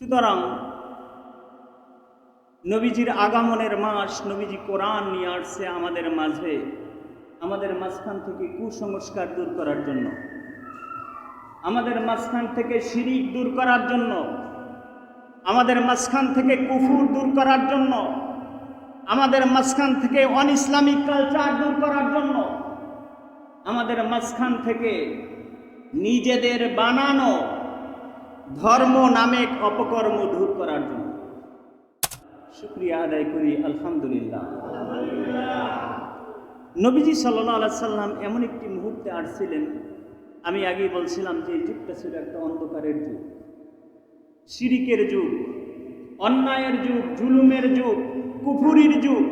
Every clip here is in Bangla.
সুতরাং নবীজির আগমনের মাস নবীজি কোরআন নিয়ে আসছে আমাদের মাঝে, আমাদের মাঝখান থেকে কুসংস্কার দূর করার জন্য। আমাদের মাঝখান থেকে শিরিক দূর করার জন্য, আমাদের মাঝখান থেকে কুফুর দূর করার জন্য, আমাদের মাঝখান থেকে অন ইসলামিক কালচার দূর করার জন্য, আমাদের মাঝখান থেকে নিজেদের বানানো ধর্ম নামে অপকর্ম দূর করার জন্য। শুক্রিয়া আদায় করি, আলহামদুলিল্লাহ। নবীজি সাল্লাহ সাল্লাম এমন একটি মুহূর্তে আসছিলেন, আমি আগেই বলছিলাম যে এই যুগটা ছিল একটা অন্ধকারের যুগ। শিরিকের যুগ, অন্যায়ের যুগ, জুলুমের যুগ, কুফুরির যুগ।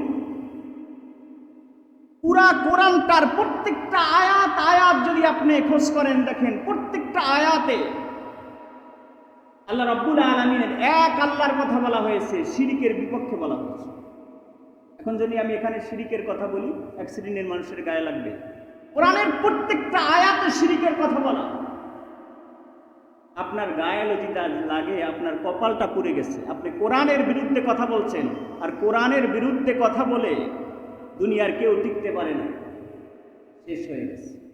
পুরা কোরআনটার প্রত্যেকটা আয়াত আয়াত যদি আপনি খোঁজ করেন দেখেন, প্রত্যেকটা আয়াতে আল্লাহ রব্বুল আলমিনের এক আল্লাহর কথা বলা হয়েছে, শিরিকের বিপক্ষে বলা হয়েছে। এখন যদি আমি এখানে শিরিকের কথা বলি, এক মানুষের গায়ে লাগবে। কোরআনের প্রত্যেকটা আয়াতে শিরিকের কথা বলা। আপনার গায়ে যদি লাগে, আপনার কপালটা পুড়ে গেছে। আপনি কোরআনের বিরুদ্ধে কথা বলছেন, আর কোরআনের বিরুদ্ধে কথা বলে দুনিয়ার কেউ টিকতে পারে না। শেষ হয়ে গেছে।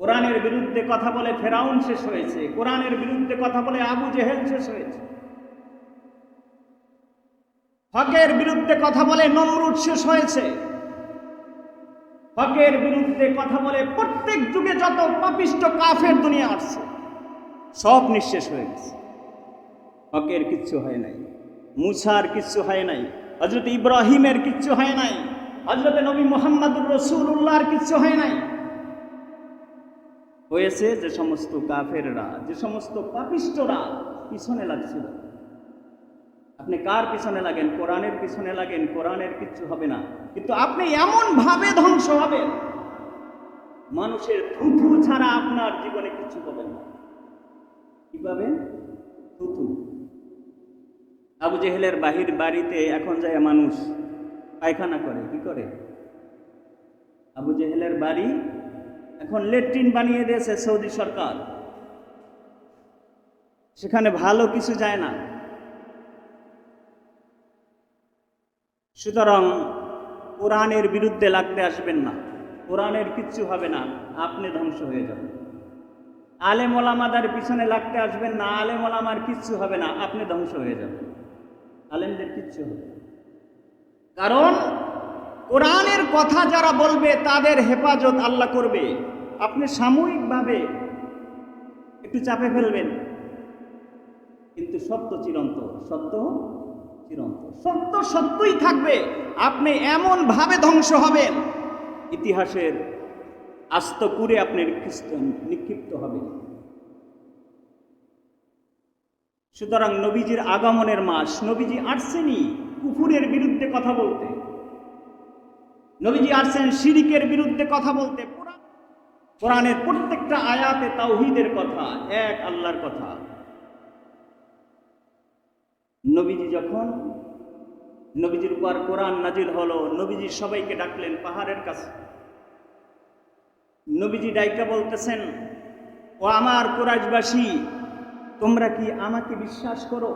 কোরআনের বিরুদ্ধে কথা বলে ফেরাউন শেষ হয়েছে, কোরআনের বিরুদ্ধে কথা বলে আবু জেহেল শেষ হয়েছে। হকের বিরুদ্ধে কথা বলে নমরুদ শেষ হয়েছে। হকের বিরুদ্ধে কথা বলে প্রত্যেক যুগে যত পাপিষ্ট কাফের দুনিয়া আসছে, সব নিঃশেষ হয়ে গেছে। হকের কিচ্ছু হয় নাই মুসার কিচ্ছু হয় নাই হজরত ইব্রাহিমের কিচ্ছু হয় নাই হজরত নবী মোহাম্মদুর রসুল্লাহর কিচ্ছু হয় নাই। হয়েছে যে সমস্ত কাফেররা, যে সমস্ত পাপিষ্টরা পিছনে লাগছিল। আপনি কার পিছনে লাগেন? কোরআনের পিছনে লাগেন? কোরআনের কিচ্ছু হবে না। কিন্তু আপনি এমন ভাবে ধ্বংস হবেন, মানুষের থুথু ছাড়া আপনার জীবনে কিছু হবে না। কীভাবে থুথু আবু জেহেলের বাহির বাড়িতে এখন যায় মানুষ, পায়খানা করে, কি করে? আবু জেহেলের বাড়ি এখন লেট্রিন বানিয়ে দিয়েছে সৌদি সরকার। সেখানে ভালো কিছু যায় না। সুতরাং কোরআনের বিরুদ্ধে লাগতে আসবেন না। কোরআনের কিচ্ছু হবে না। আপনি ধ্বংস হয়ে যাবেন। আলেম ওলামাদার পিছনে লাগতে আসবেন না। আলেম ওলামার কিচ্ছু হবে না। আপনি ধ্বংস হয়ে যাবেন। আলেমদের কিচ্ছু হবে কারণ কোরআনের কথা যারা বলবে, তাদের হেফাজত আল্লাহ করবে। আপনি সাময়িকভাবে একটু চাপে ফেলবেন। কিন্তু সত্য চিরন্ত সত্য চিরন্ত সত্য সত্যই থাকবে। আপনি এমন ভাবে ধ্বংস হবেন, ইতিহাসের আস্ত কুরে আপনি নিক্ষিপ্ত হবেন। সুতরাং নবীজির আগমনের মাস, নবীজি আসছেনি কুকুরের বিরুদ্ধে কথা বলতে। নবীজি আসছেন শিরিকের বিরুদ্ধে কথা বলতে। কোরআন- কোরআনের প্রত্যেকটা আয়াতে তাওহিদের কথা, এক আল্লাহর কথা। নবীজি যখন নবীজির উপর কোরআন নাজিল হলো, নবীজি সবাইকে ডাকলেন পাহাড়ের কাছে। নবীজি ডাইকা বলতেছেন, ও আমার কোরআশবাসী তোমরা কি আমাকে বিশ্বাস করো?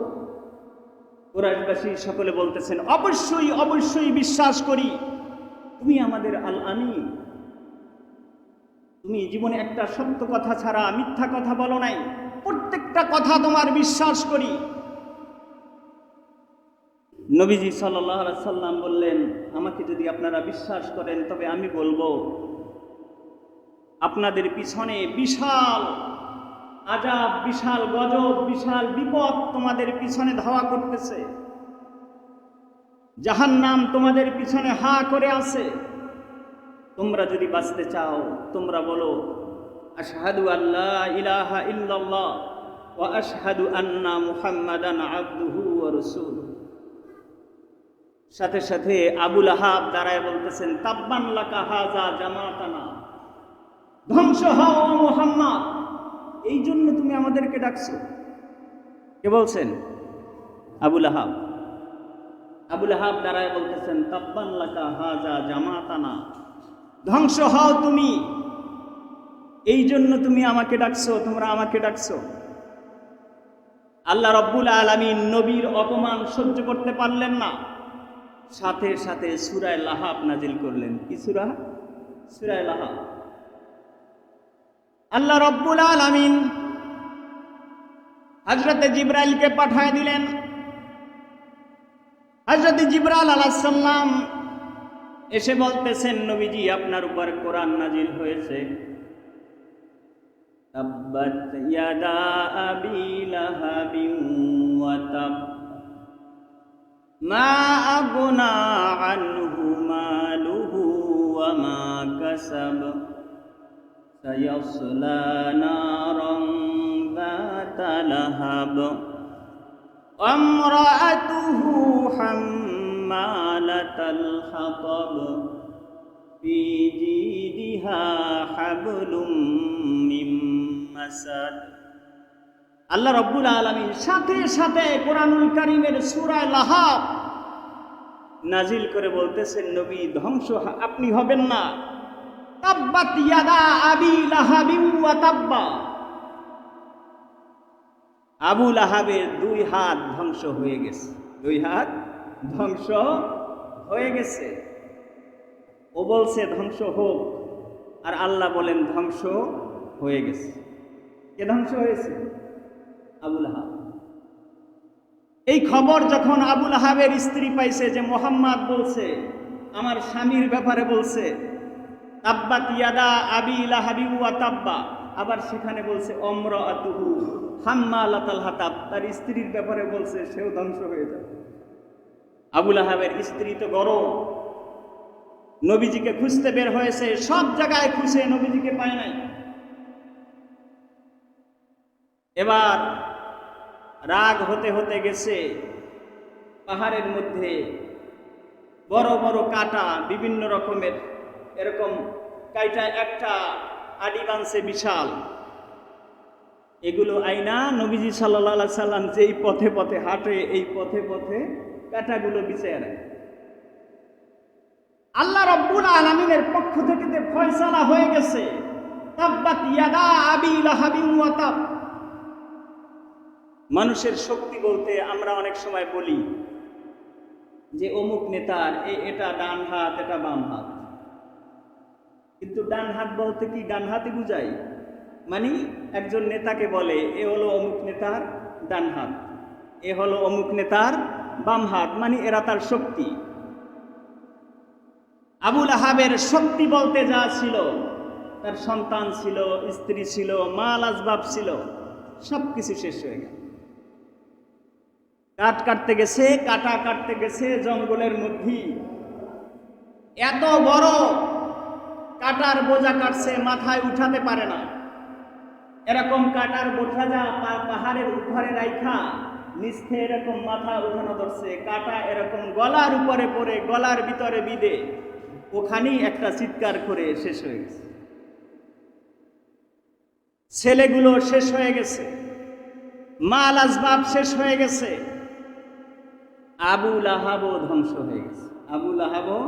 কোরআশবাসী সকলে বলতেছেন, অবশ্যই অবশ্যই বিশ্বাস করি। তুমি আমাদের আল আমি তুমি জীবনে একটা সত্য কথা ছাড়া মিথ্যা কথা বলো নাই। প্রত্যেকটা কথা তোমার বিশ্বাস করি। নবীজি সাল্লাম বললেন, আমাকে যদি আপনারা বিশ্বাস করেন, তবে আমি বলব, আপনাদের পিছনে বিশাল আজাব, বিশাল গজব, বিশাল বিপদ তোমাদের পিছনে ধাওয়া করতেছে। জাহান নাম তোমাদের পিছনে হা করে আছে। তোমরা যদি বাঁচতে চাও, তোমরা বলো, আশহাদু আল্লাহ ইলাহা ইল্লাল্লাহ ও আশহাদু আন্না মুহাম্মাদান আবদুহু ওয়া সাথে সাথে আবুল আহাব দাঁড়ায় বলতেছেন, তাব্বান লাকা হাজা জামাতানা, ধ্বংস হও মোহাম্মদ। এই জন্য তুমি আমাদেরকে ডাকছো। কে বলছেন? আবুল আহাব আবুল হাব দাঁড়ায় বলতেছেন তাব্বান লাকা হাজা জামাতানা। ধ্বংস হও তুমি। এই জন্য তুমি আমাকে ডাকছো তোমরা আমাকে ডাকছো। আল্লাহ রব্বুল আলমিন নবীর অপমান সহ্য করতে পারলেন না। সাথে সাথে সুরায় লাহাব নাজিল করলেন। কি সুরা? সুরায় লাহাব। আল্লাহ রব্বুল আলমিন হজরতে জিব্রাইলকে পাঠায় দিলেন। হজরত জিবরাল আলাহাল্লাম এসে বলতেছেন নবীজি আপনার উপর কোরআন নাজিল হয়েছে। মা মা নারং وامرأته حمالة الحطب في جيدها حبل من مسد আল্লাহ রব্বুল আলমী সাথে সাথে কোরআনুল কারিমের সুরায় লাহাব নাজিল করে বলতেছেন নবী ধ্বংস হা- আপনি হবেন না তাব্বাত ইয়াদা আবি লাহাবিন ওয়া তাব্বা আবু আহাবের দুই হাত ধ্বংস হয়ে গেছে। দুই হাত ধ্বংস হয়ে গেছে। ও বলছে, ধ্বংস হোক। আর আল্লাহ বলেন, ধ্বংস হয়ে গেছে। কে ধ্বংস হয়েছে? আবুল আহাব এই খবর যখন আবুল আহাবের স্ত্রী পাইছে, যে মোহাম্মদ বলছে, আমার স্বামীর ব্যাপারে বলছে তাব্বা তিয়াদা আবি লাহাবি ওয়া তাব্বা। আবার সেখানে বলছে অম্র আতুহু হাম্মা লাতাল হাতাব। তার স্ত্রীর ব্যাপারে বলছে, সেও ধ্বংস হয়ে যাবে। আবুল আহাবের স্ত্রী তো গরম। নবীজিকে খুঁজতে বের হয়েছে, সব জায়গায় খুঁজে নবীজিকে পায় নাই। এবার রাগ হতে হতে গেছে, পাহাড়ের মধ্যে বড় বড় কাটা, বিভিন্ন রকমের, এরকম কাইটা একটা আডি বিশাল। এগুলো আইনা নবীজি সাল্লা সাল্লাম যেই পথে পথে হাঁটে, এই পথে পথে কাটাগুলো রাখে আল্লাহ রব্বুল আলমিনের পক্ষ থেকে যে ফয়সালা হয়ে গেছে মানুষের শক্তি বলতে আমরা অনেক সময় বলি যে অমুক নেতার এটা ডান হাত, এটা বাম হাত। কিন্তু ডান হাত বলতে কি ডান হাতে বুঝাই? মানে একজন নেতাকে বলে, এ হলো অমুক নেতার ডান হাত এ হলো অমুক নেতার বাম হাত মানে এরা তার শক্তি। আবুল আহাবের শক্তি বলতে যা ছিল, তার সন্তান ছিল, স্ত্রী ছিল, মাল আসবাব ছিল সব কিছু শেষ হয়ে গেল। কাঠ কাটতে গেছে, কাটা কাটতে গেছে জঙ্গলের মধ্যেই। এত বড় কাটার বোঝা কাটছে, মাথায় উঠাতে পারে না। এরকম কাটার বোঝা যা পাহাড়ের উপরে রাইখা, নিচে এরকম মাথা উঠানো ধরছে। কাটা এরকম গলার উপরে পড়ে, গলার ভিতরে বিদে ওখানেই একটা চিৎকার করে শেষ হয়ে গেছে। ছেলেগুলো শেষ হয়ে গেছে। মাল আসবাব শেষ হয়ে গেছে। আবু লাহাবও ধ্বংস হয়ে গেছে। আবু লাহাবও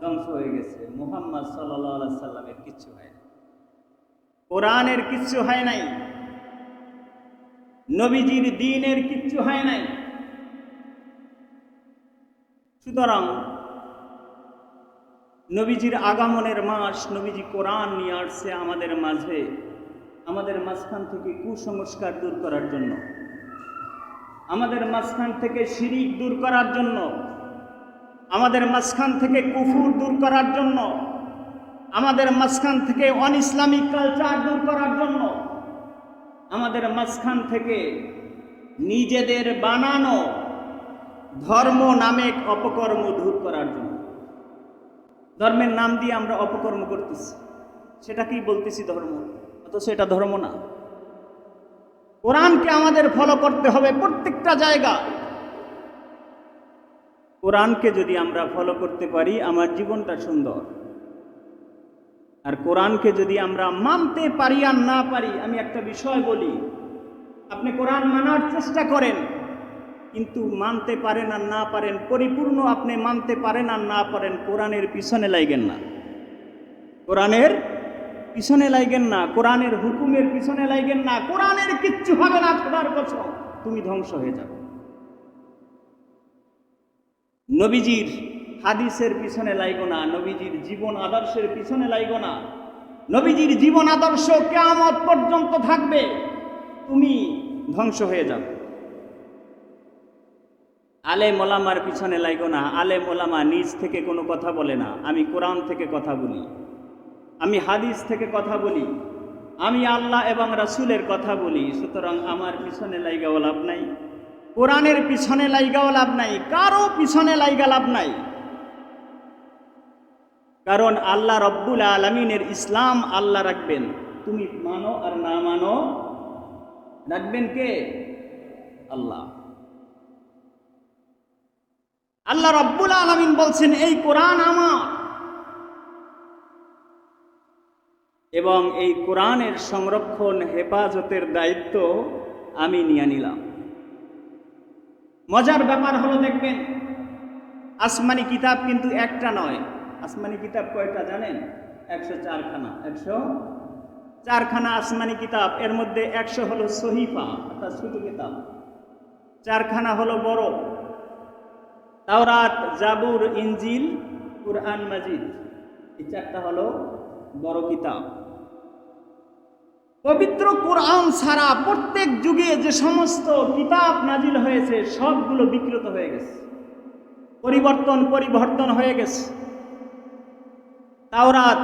ধ্বংস হয়ে গেছে। মুহাম্মদ সাল্লাহ সাল্লামের কিচ্ছু হয় না কোরআনের কিচ্ছু হয় নাই। নবীজির দিনের কিচ্ছু হয় নাই। সুতরাং নবীজির আগমনের মাস, নবীজি কোরআন নিয়ে আসছে আমাদের মাঝে, আমাদের মাঝখান থেকে কুসংস্কার দূর করার জন্য। আমাদের মাঝখান থেকে শিরিক দূর করার জন্য। আমাদের মাঝখান থেকে কুফুর দূর করার জন্য, আমাদের মাঝখান থেকে অন ইসলামিক কালচার দূর করার জন্য, আমাদের মাঝখান থেকে নিজেদের বানানো ধর্ম নামে অপকর্ম দূর করার জন্য। ধর্মের নাম দিয়ে আমরা অপকর্ম করতেছি। সেটাকেই বলতেছি ধর্ম? অথচ এটা ধর্ম না। কোরআনকে আমাদের ফলো করতে হবে প্রত্যেকটা জায়গা কোরআনকে যদি আমরা ফলো করতে পারি, আমার জীবনটা সুন্দর। আর কোরআনকে যদি আমরা মানতে পারি আর না পারি, আমি একটা বিষয় বলি। আপনি কোরআন মানার চেষ্টা করেন, কিন্তু মানতে পারেন আর না পারেন, পরিপূর্ণ আপনি মানতে পারেন আর না পারেন, কোরআনের পিছনে লাইগেন না। কোরআনের পিছনে লাইগেন না, কোরআনের হুকুমের পিছনে লাইগেন না, কোরআনের কিচ্ছু হবে না, খোদার কসম। তুমি ধ্বংস হয়ে যাবে। নবীজির হাদিসের পিছনে লাইগো না, নবীজির জীবন আদর্শের পিছনে লাইগো না। নবীজির জীবন আদর্শ কেয়ামত পর্যন্ত থাকবে। তুমি ধ্বংস হয়ে যাবে। আলে মোলামার পিছনে লাইগো না, আলে মোলামা নিজ থেকে কোনো কথা বলে না। আমি কোরআন থেকে কথা বলি, আমি হাদিস থেকে কথা বলি, আমি আল্লাহ এবং রাসুলের কথা বলি। সুতরাং আমার পিছনে লাইগাও লাভ নাই। কোরআনের পিছনে লাইগাও লাভ নাই, কারও পিছনে লাইগা লাভ নাই। কারণ আল্লাহ রব্বুল আলমিনের ইসলাম আল্লাহ রাখবেন। তুমি মানো আর না মানো, রাখবেন কে? আল্লাহ। আল্লাহ রব্বুল আলমিন বলছেন, এই কোরআন আমার। এবং এই কোরআনের সংরক্ষণ, হেফাজতের দায়িত্ব আমি নিয়ে নিলাম। মজার ব্যাপার হলো দেখবেন, আসমানি কিতাব কিন্তু একটা নয়। আসমানি কিতাব কয়টা জানেন? একশো চারখানা। একশো চারখানা আসমানি কিতাব, এর মধ্যে একশো হলো সহিফা, অর্থাৎ ছোট কিতাব। চারখানা হলো বড়। তাওরাত, জাবুর ইঞ্জিল কুরআন মাজিদ। এই চারটা হলো বড় কিতাব। পবিত্র কোরআন ছাড়া প্রত্যেক যুগে যে সমস্ত কিতাব নাজিল হয়েছে, সবগুলো বিকৃত হয়ে গেছে। পরিবর্তন পরিবর্তন হয়ে গেছে। তাওরাত,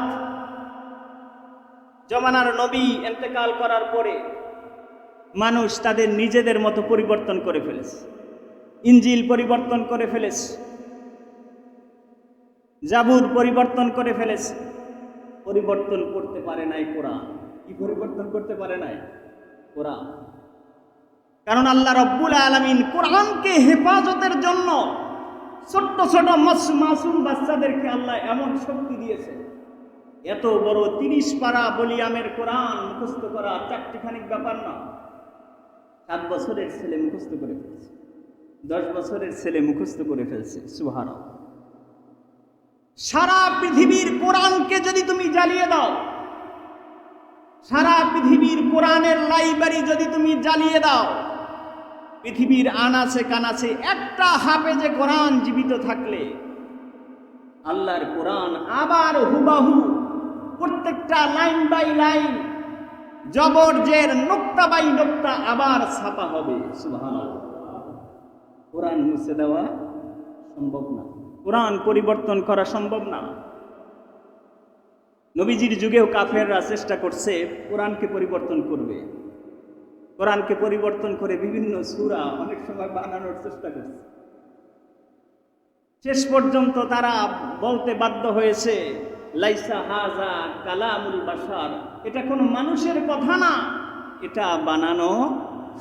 জমানার নবী এন্তেকাল করার পরে মানুষ তাদের নিজেদের মতো পরিবর্তন করে ফেলেছে। ইঞ্জিল পরিবর্তন করে ফেলেছে। জাবুর পরিবর্তন করে ফেলেছে। পরিবর্তন করতে পারে নাই কোরআন। কি পরিবর্তন করতে পারে নাই? কোরআন। কারণ আল্লাহ রব্বুল আলমিন কোরআনকে হেফাজতের জন্য ছোট্ট ছোট মাসুম বাচ্চাদেরকে আল্লাহ এমন শক্তি দিয়েছে। এত বড় তিরিশ পারা বলিয়ামের কোরআন মুখস্থ করা চারটিখানিক ব্যাপার না। সাত বছরের ছেলে মুখস্থ করে ফেলছে। দশ বছরের ছেলে মুখস্থ করে ফেলছে। সুহারা সারা পৃথিবীর কোরআনকে যদি তুমি জ্বালিয়ে দাও সারা পৃথিবীর কোরআনের লাইব্রেরি যদি তুমি জ্বালিয়ে দাও, পৃথিবীর আনাচে কানাচে একটা হাফেজে কোরআন জীবিত থাকলে, আল্লাহর কোরআন আবার হুবাহু প্রত্যেকটা লাইন বাই লাইন, জবর জের, নোক্তা বাই নোক্তা আবার ছাপা হবে। কোরআন মুছে দেওয়া সম্ভব না। কোরআন পরিবর্তন করা সম্ভব না। নবীজির যুগেও কাফেররা চেষ্টা করছে কোরআনকে পরিবর্তন করবে। কোরআনকে পরিবর্তন করে বিভিন্ন সুরা অনেক সময় বানানোর চেষ্টা করছে। শেষ পর্যন্ত তারা বলতে বাধ্য হয়েছে, লাইসা হাজা কালামুল বাসার এটা কোনো মানুষের কথা না, এটা বানানো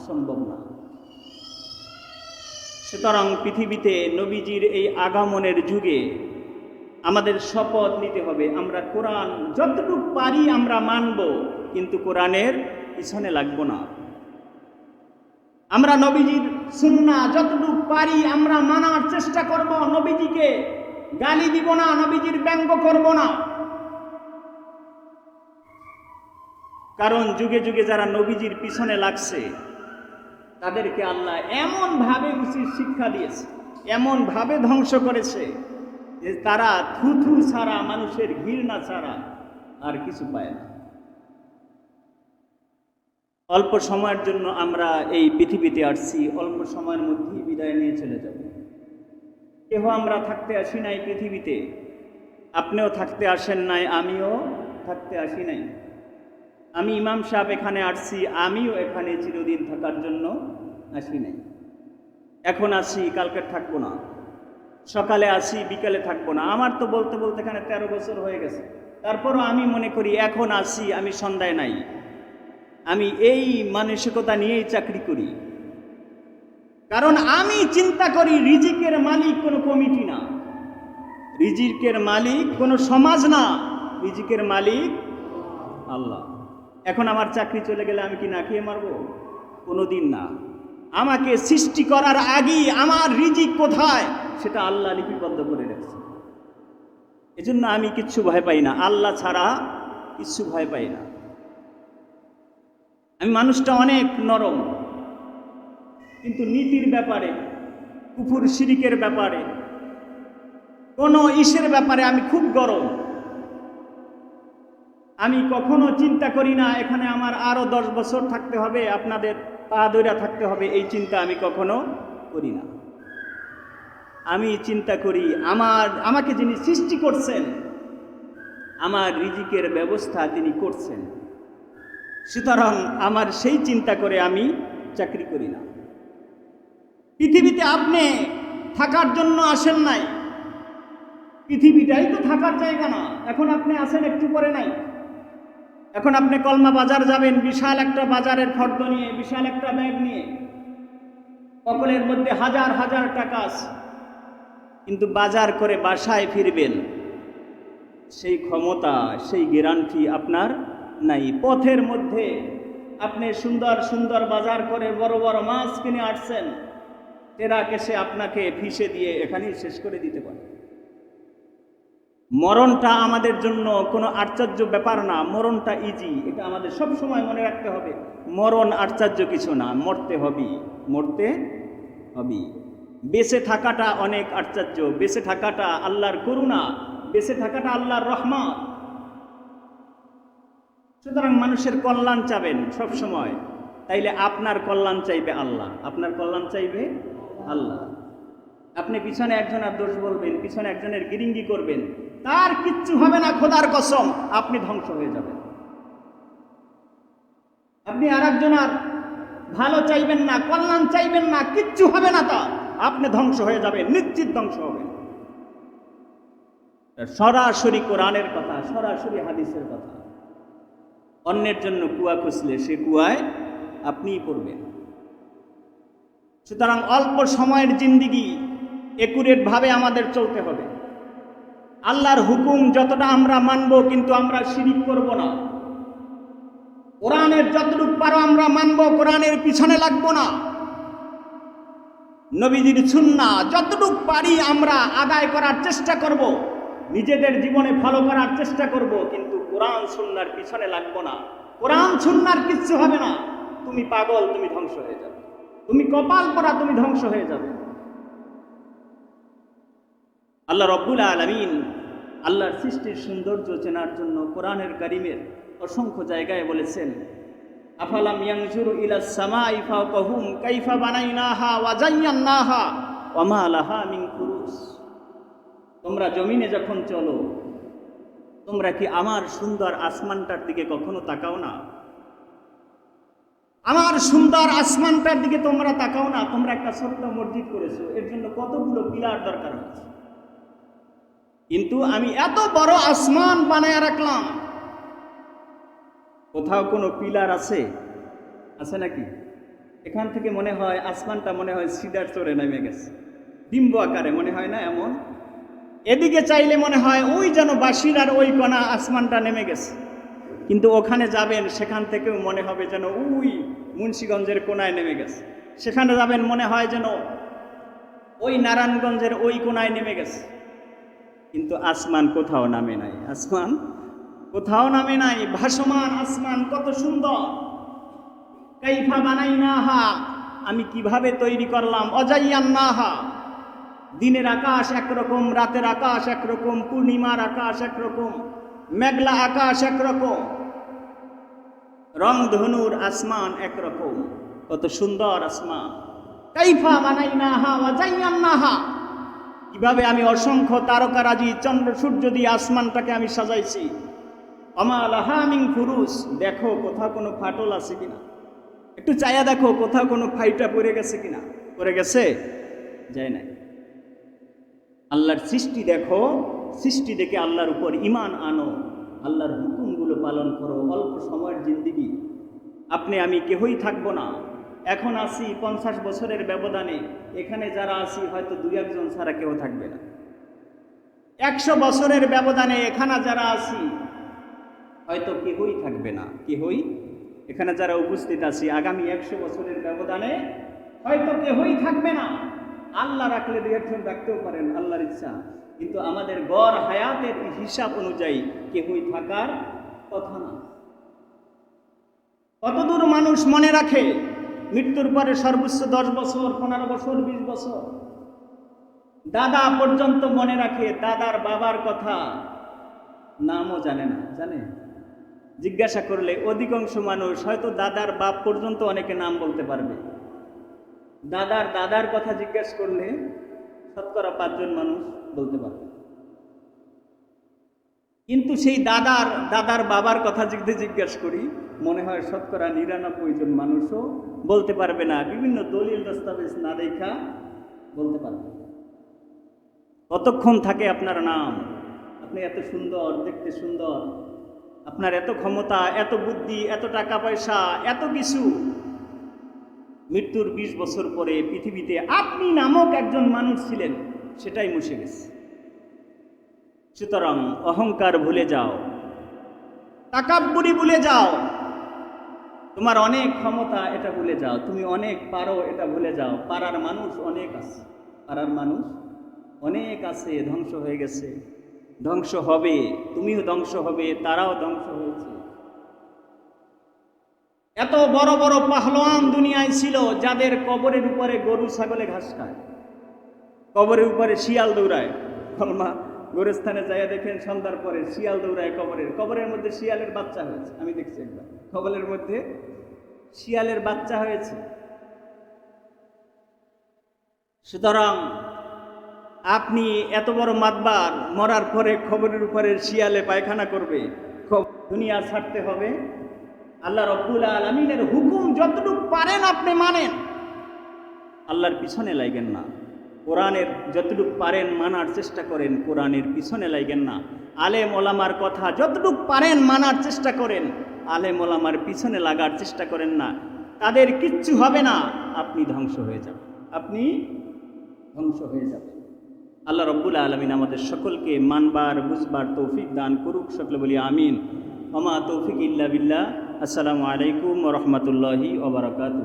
সম্ভব না। সুতরাং পৃথিবীতে নবীজির এই আগামনের যুগে আমাদের শপথ নিতে হবে। আমরা কোরআন যতটুকু পারি আমরা মানব, কিন্তু কোরআনের পিছনে লাগবো না। আমরা নবীজির সুন্না যতটুকু পারি আমরা মানার চেষ্টা করব, নবীজিকে গালি দিব না, নবীজির ব্যঙ্গ করব না। কারণ যুগে যুগে যারা নবীজির পিছনে লাগছে, তাদেরকে আল্লাহ এমনভাবে উচিত শিক্ষা দিয়েছে, এমনভাবে ধ্বংস করেছে তারা থুথু ছাড়া, মানুষের ঘৃণা ছাড়া আর কিছু পায় না। অল্প সময়ের জন্য আমরা এই পৃথিবীতে আসছি, অল্প সময়ের মধ্যেই বিদায় নিয়ে চলে যাব। কেহ আমরা থাকতে আসি নাই পৃথিবীতে, আপনিও থাকতে আসেন নাই, আমিও থাকতে আসি নাই। আমি ইমাম সাহেব এখানে আসছি, আমিও এখানে চিরদিন থাকার জন্য আসি নাই। এখন আসি, কালকে থাকব না। সকালে আসি, বিকালে থাকব না। আমার তো বলতে বলতে এখানে তেরো বছর হয়ে গেছে। তারপরও আমি মনে করি, এখন আসি, আমি সন্ধ্যায় নাই। আমি এই মানসিকতা নিয়েই চাকরি করি। কারণ আমি চিন্তা করি, রিজিকের মালিক কোনো কমিটি না। রিজিকের মালিক কোনো সমাজ না। রিজিকের মালিক আল্লাহ। এখন আমার চাকরি চলে গেলে আমি কি না খেয়ে মারবো? কোনো দিন না। আমাকে সৃষ্টি করার আগেই আমার রিজিক কোথায়? সেটা আল্লাহ লিপিবদ্ধ করে রেখেছে। এজন্য আমি কিচ্ছু ভয় পাই না। আল্লাহ ছাড়া কিচ্ছু ভয় পাই না। আমি মানুষটা অনেক নরম, কিন্তু নীতির ব্যাপারে, কুফুর শিরিকের ব্যাপারে, কোনো ইসের ব্যাপারে আমি খুব গরম। আমি কখনো চিন্তা করি না, এখানে আমার আরও দশ বছর থাকতে হবে, আপনাদের পা দৈরা থাকতে হবে, এই চিন্তা আমি কখনো করি না। আমি চিন্তা করি, আমার, আমাকে যিনি সৃষ্টি করছেন, আমার রিজিকের ব্যবস্থা তিনি করছেন। সুতরাং আমার সেই চিন্তা করে আমি চাকরি করি না। পৃথিবীতে আপনি থাকার জন্য আসেন নাই। পৃথিবীটাই তো থাকার জায়গা না। এখন আপনি আসেন একটু পরে নাই। এখন আপনি কলমা বাজার যাবেন, বিশাল একটা বাজারের ফর্দ নিয়ে, বিশাল একটা ব্যাগ নিয়ে। সকলের মধ্যে হাজার হাজার টাকা আছে। কিন্তু বাজার করে বাসায় ফিরবেন। সেই ক্ষমতা, সেই গ্যারান্টি আপনার নাই। পথের মধ্যে আপনি সুন্দর সুন্দর বাজার করে বড় বড় মাছ কিনে আসছেন, টেরা কেসে আপনাকে ফিসে দিয়ে এখানেই শেষ করে দিতে পারে। মরণটা আমাদের জন্য কোনো আশ্চর্য ব্যাপার না, মরণটা ইজি এটা আমাদের সব সময় মনে রাখতে হবে। মরণ আশ্চর্য কিছু না, মরতে হবে মরতে হবে বেঁচে থাকাটা অনেক আশ্চর্য। বেঁচে থাকাটা আল্লাহর করুণা, বেঁচে থাকাটা আল্লাহর রহমান সুতরাং মানুষের কল্যাণ চাবেন সব সময় তাইলে আপনার কল্যাণ চাইবে আল্লাহ। আপনার কল্যাণ চাইবে আল্লাহ। আপনি পিছনে একজনের দোষ বলবেন, পিছনে একজনের গিরিঙ্গি করবেন। তার কিচ্ছু হবে না, খোদার কসম। আপনি ধ্বংস হয়ে যাবেন। আপনি আর ভালো চাইবেন না, কল্যাণ চাইবেন না, কিচ্ছু হবে না তা আপনি ধ্বংস হয়ে যাবেন, নিশ্চিত ধ্বংস হবেন সরাসরি কোরআনের কথা, সরাসরি হাদিসের কথা। অন্যের জন্য কুয়া খুঁজলে সে কুয়ায় আপনিই পড়বেন। সুতরাং অল্প সময়ের জিন্দিগি একুরেট ভাবে আমাদের চলতে হবে। আল্লাহর হুকুম যতটা আমরা মানব, কিন্তু আমরা শিরিক করব না। কোরআনের যতটুকু পারো আমরা মানব, কোরআনের পিছনে লাগবো না। নবীজির সুন্না যতটুক পারি আমরা আদায় করার চেষ্টা করব। নিজেদের জীবনে ভালো করার চেষ্টা করব, কিন্তু কোরআন সুন্নার পিছনে লাগবো না। কোরআন সুন্নার কিচ্ছু হবে না। তুমি পাগল, তুমি ধ্বংস হয়ে যাবে। তুমি কপাল পরা, তুমি ধ্বংস হয়ে যাবে। আল্লাহ রব্বুল আলমিন আল্লাহর সৃষ্টির সৌন্দর্য চেনার জন্য কোরআনের কারিমের অসংখ্য জায়গায় বলেছেন আফালাম ইয়াংজুরু ইলা সামাই ফাওকাহুম, কাইফা বানাইনাহা ওয়া জায়্যানাহা ওয়া মা লাহা মিন ফুরুস তোমরা জমিনে যখন চলো, তোমরা কি আমার সুন্দর আসমানটার দিকে কখনো তাকাও না? আমার সুন্দর আসমানটার দিকে তোমরা তাকাও না? তোমরা একটা ছোট্ট মসজিদ করেছ, এর জন্য কতগুলো পিলার দরকার হচ্ছে। কিন্তু আমি এত বড় আসমান বানায় রাখলাম কোথাও কোনো পিলার আছে? আছে নাকি? এখান থেকে মনে হয় আসমানটা মনে হয় সিডার চড়ে নেমে গেছে। ডিম্ব আকারে মনে হয় না এমন? এদিকে চাইলে মনে হয় ওই যেন বাসিরার ওই কণা আসমানটা নেমে গেছে। কিন্তু ওখানে যাবেন, সেখান থেকেও মনে হবে যেন ওই মুন্সীগঞ্জের কোনায় নেমে গেছে। সেখানে যাবেন, মনে হয় যেন ওই নারায়ণগঞ্জের ওই কোনায় নেমে গেছে। কিন্তু আসমান কোথাও নামে নাই। আসমান কোথাও নামে নাই, ভাসমান আসমান কত সুন্দর। কাইফা বানাই না হা আমি কীভাবে তৈরি করলাম? অজাইয়ান না হা দিনের আকাশ একরকম, রাতের আকাশ একরকম, পূর্ণিমার আকাশ একরকম, মেঘলা আকাশ একরকম। রং ধনুর আসমান একরকম, কত সুন্দর আসমান। কাইফা বানাই না হা অজাইয়ান না হা কীভাবে আমি অসংখ্য তারকারাজি, চন্দ্র, সূর্য দিয়ে আসমানটাকে আমি সাজাইছি? আমাল হামিং ফুরুস, দেখো কোথাও কোনো ফাটল আছে কিনা। একটু চায়া দেখো কোথাও কোনো ফাইটা পড়ে গেছে কিনা। পড়ে গেছে? যায় নাই। আল্লাহর সৃষ্টি দেখো, সৃষ্টি দেখে আল্লাহর উপর ইমান আনো, আল্লাহর হুকুমগুলো পালন করো, অল্প সময়ের জিন্দিগি। আপনি, আমি কেহই থাকব না। এখন আসি পঞ্চাশ বছরের ব্যবধানে। এখানে যারা আসি হয়তো দুই একজন ছাড়া কেউ থাকবে না। একশো বছরের ব্যবধানে এখানে যারা আসি হয়তো কেহই থাকবে না, কেহই? এখানে যারা উপস্থিত আছি, আগামী একশো বছরের ব্যবধানে হয়তো কেহই থাকবে না। আল্লাহ রাখলে দু একজন রাখতেও পারেন, আল্লাহর ইচ্ছা। কিন্তু আমাদের গড় হায়াতের হিসাব অনুযায়ী কেহই থাকার কথা না। কতদূর মানুষ মনে রাখে, মৃত্যুর পরে সর্বোচ্চ দশ বছর, পনেরো বছর, বিশ বছর? দাদা পর্যন্ত মনে রাখে, দাদার বাবার কথা নামও জানে না, জানে? জিজ্ঞাসা করলে, অধিকাংশ মানুষ হয়তো দাদার বাপ পর্যন্ত অনেকে নাম বলতে পারবে। দাদার দাদার কথা জিজ্ঞাসা করলে শতকরা পাঁচজন মানুষ বলতে পারবে। কিন্তু সেই দাদার দাদার বাবার কথা যদি জিজ্ঞাসা করি, মনে হয় শতকরা নিরানব্বই জন মানুষও বলতে পারবে না। বিভিন্ন দলিল দস্তাবেজ না দেখা বলতে পারবে কতক্ষণ থাকে আপনার নাম? আপনি এত সুন্দর, দেখতে সুন্দর। আপনার এত ক্ষমতা, এত বুদ্ধি, এত টাকা পয়সা, এত কিছু। মৃত্যুর বিশ বছর পরে পৃথিবীতে আপনি নামক একজন মানুষ ছিলেন, সেটাই মুছে গেছে। সুতরাং অহংকার ভুলে যাও, তাকাব্বুরি ভুলে যাও। তোমার অনেক ক্ষমতা এটা ভুলে যাও, তুমি অনেক পারো এটা ভুলে যাও। পাড়ার মানুষ অনেক আছে, পাড়ার মানুষ অনেক আছে, ধ্বংস হয়ে গেছে। ধ্বংস হবে, তুমিও ধ্বংস হবে, তারাও ধ্বংস হয়েছে। এত বড় বড় পাহলোয়ান দুনিয়ায় ছিল যাদের কবরের উপরে গরু, ছাগলে ঘাস খায়। কবরের উপরে শিয়াল দৌড়ায়। কলমা গোরস্থানে যাইয়া দেখেন সন্ধ্যার পরে শিয়াল দৌড়ায় কবরের। কবরের মধ্যে শিয়ালের বাচ্চা হয়েছে। আমি দেখছি একবার। কবরের মধ্যে শিয়ালের বাচ্চা হয়েছে। সুতরাং আপনি এত বড় মাতবার, মরার পরে খবরের উপরে শিয়ালে পায়খানা করবে দুনিয়া ছাড়তে হবে। আল্লাহ রব্বুল আলমিনের হুকুম যতটুকু পারেন আপনি মানেন। আল্লাহর পিছনে লাগেন না। কোরআনের যতটুকু পারেন মানার চেষ্টা করেন, কোরআনের পিছনে লাগেন না। আলেম ওলামার কথা যতটুকু পারেন মানার চেষ্টা করেন, আলেম ওলামার পিছনে লাগার চেষ্টা করেন না। তাদের কিচ্ছু হবে না। আপনি ধ্বংস হয়ে যাবেন। আপনি ধ্বংস হয়ে যাবেন। আল্লাহ রব্বুল আলমিন আমাদের সকলকে মানবার, বুঝবার তৌফিক দান করুক, সকলে বলি আমিন। অমা তৌফিক ইল্লা বিল্লা আসসালামু আলাইকুম রহমতুল্লাহি ওবরাকাতু